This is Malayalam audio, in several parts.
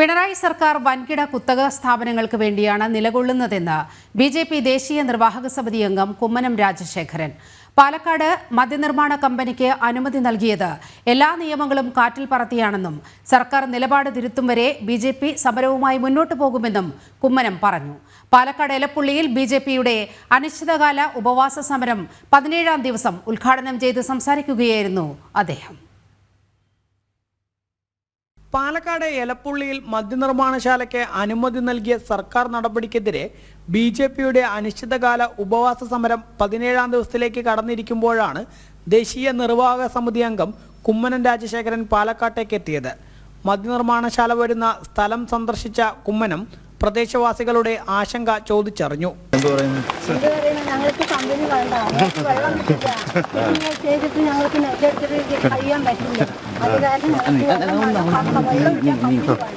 പിണറായി സർക്കാർ വൻകിട കുത്തക സ്ഥാപനങ്ങൾക്ക് വേണ്ടിയാണ് നിലകൊള്ളുന്നതെന്ന് ബി ജെ പി ദേശീയ നിർവാഹക സമിതി അംഗം കുമ്മനം രാജശേഖരൻ. പാലക്കാട് മദ്യനിർമ്മാണ കമ്പനിക്ക് അനുമതി നൽകിയത് എല്ലാ നിയമങ്ങളും കാറ്റിൽ പറത്തിയാണെന്നും സർക്കാർ നിലപാട് തിരുത്തും വരെ ബി ജെ പി സമരവുമായി മുന്നോട്ടു പോകുമെന്നും കുമ്മനം പറഞ്ഞു. പാലക്കാട് എലപ്പുള്ളിയിൽ ബി ജെ പിയുടെ അനിശ്ചിതകാല ഉപവാസ സമരം പതിനേഴാം ദിവസം ഉദ്ഘാടനം ചെയ്ത് സംസാരിക്കുകയായിരുന്നു അദ്ദേഹം. പാലക്കാട് എലപ്പുള്ളിയിൽ മദ്യനിർമ്മാണശാലയ്ക്ക് അനുമതി നൽകിയ സർക്കാർ നടപടിക്കെതിരെ ബി ജെ പിയുടെ അനിശ്ചിതകാല ഉപവാസ സമരം പതിനേഴാം ദിവസത്തിലേക്ക് കടന്നിരിക്കുമ്പോഴാണ് ദേശീയ നിർവാഹക സമിതി അംഗം കുമ്മനം രാജശേഖരൻ പാലക്കാട്ടേക്ക് എത്തിയത് മദ്യനിർമ്മാണശാല വരുന്ന സ്ഥലം സന്ദർശിച്ച കുമ്മനം പ്രദേശവാസികളുടെ ആശങ്ക ചോദിച്ചറിഞ്ഞു എന്ത് പറയുന്നു എന്ത് പറയുന്നു ഞങ്ങൾക്ക് കമ്പനി വേണ്ട വെള്ളം കിട്ടില്ല ഇങ്ങനെ ചെയ്തിട്ട് ഞങ്ങൾക്ക് നെല്ലെടുത്തിട്ട് കഴിയാൻ പറ്റില്ല അത് കാരണം വെള്ളം വേണം. വെള്ളം കുടിക്കാൻ കമ്പനി വേണം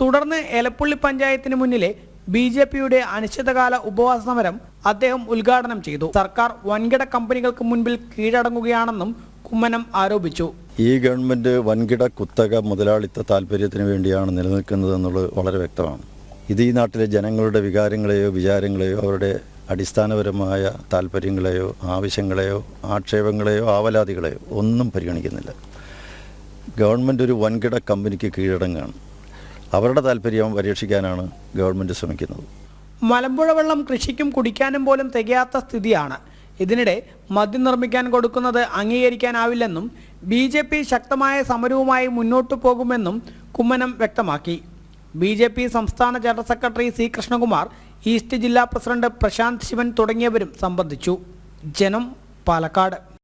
തുടർന്ന് എലപ്പുള്ളി പഞ്ചായത്തിന് മുന്നിലെ ബി ജെ പിയുടെ അനിശ്ചിതകാല ഉപവാസ സമരം അദ്ദേഹം ഉദ്ഘാടനം ചെയ്തു സർക്കാർ വൻകിട കമ്പനികൾക്ക് മുൻപിൽ കീഴടങ്ങുകയാണെന്നും കുമ്മനം ആരോപിച്ചു ഈ ഗവൺമെന്റ് വൻകിട കുത്തക മുതലാളിത്ത താല്പര്യത്തിന് വേണ്ടിയാണ് നിലനിൽക്കുന്നത് എന്നുള്ളത് വളരെ വ്യക്തമാണ് ഇത് ഈ നാട്ടിലെ ജനങ്ങളുടെ വികാരങ്ങളെയോ വിചാരങ്ങളെയോ അവരുടെ അടിസ്ഥാനപരമായ താല്പര്യങ്ങളെയോ ആവശ്യങ്ങളെയോ ആക്ഷേപങ്ങളെയോ ആവലാതികളെയോ ഒന്നും പരിഗണിക്കുന്നില്ല. ഗവൺമെന്റ് ഒരു വൻകിട കമ്പനിക്ക് കീഴടങ്ങുകയാണ് അവരുടെ താല്പര്യം പരിരക്ഷിക്കാനാണ് ഗവൺമെന്റ് ശ്രമിക്കുന്നത്. മലമ്പുഴ വെള്ളം കൃഷിക്കും കുടിക്കാനും പോലും തികയാത്ത സ്ഥിതിയാണ്. ഇതിനിടെ മദ്യം നിർമ്മിക്കാൻ കൊടുക്കുന്നത് അംഗീകരിക്കാനാവില്ലെന്നും ബി ശക്തമായ സമരവുമായി മുന്നോട്ടു പോകുമെന്നും കുമ്മനം വ്യക്തമാക്കി. ബി ജെ പി സംസ്ഥാന general secretary C Krishnakumar east ജില്ലാ പ്രസിഡന്റ് പ്രശാന്ത് ശിവൻ തുടങ്ങിയവരും സംബന്ധിച്ചു. ജനം പാലക്കാട്.